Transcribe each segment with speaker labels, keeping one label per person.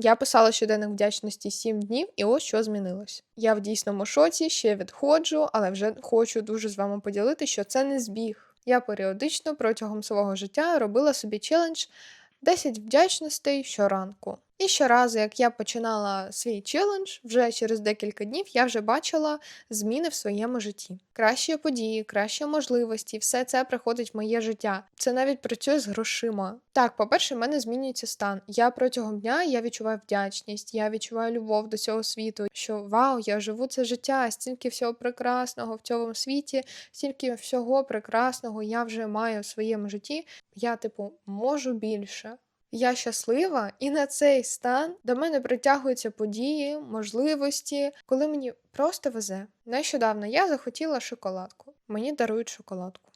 Speaker 1: Я писала щоденник вдячності 7 днів, і ось що змінилось. Я в дійсному шоці, ще відходжу, але вже хочу дуже з вами поділити, що це не збіг. Я періодично протягом свого життя робила собі челендж 10 вдячностей щоранку. І щоразу, як я починала свій челендж, вже через декілька днів я вже бачила зміни в своєму житті. Кращі події, кращі можливості, все це приходить в моє життя. Це навіть працює з грошима. Так, по-перше, в мене змінюється стан. Я протягом дня я відчуваю вдячність, я відчуваю любов до цього світу. Що вау, я живу це життя, стільки всього прекрасного в цьому світі, стільки всього прекрасного я вже маю в своєму житті. Я, типу, можу більше. Я щаслива, і на цей стан до мене притягуються події, можливості, коли мені просто везе. Нещодавно я захотіла шоколадку. Мені дарують шоколадку.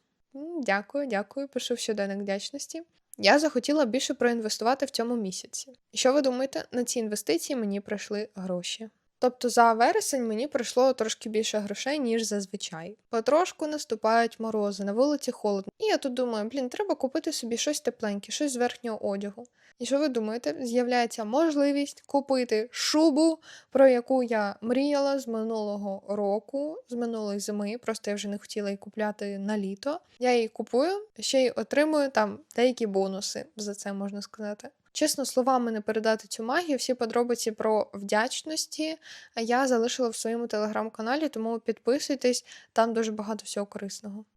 Speaker 1: Дякую, дякую. Пишу в щоденник вдячності. Я захотіла більше проінвестувати в цьому місяці. І що ви думаєте, на ці інвестиції мені прийшли гроші. Тобто за вересень мені прийшло трошки більше грошей, ніж зазвичай. Потрошку наступають морози, на вулиці холодно. І я тут думаю, блін, треба купити собі щось тепленьке, щось з верхнього одягу. І що ви думаєте? З'являється можливість купити шубу, про яку я мріяла з минулого року, з минулої зими. Просто я вже не хотіла її купляти на літо. Я її купую, ще й отримую там деякі бонуси за це можна сказати. Чесно, словами не передати цю магію, всі подробиці про вдячності я залишила в своєму телеграм-каналі, тому підписуйтесь, там дуже багато всього корисного.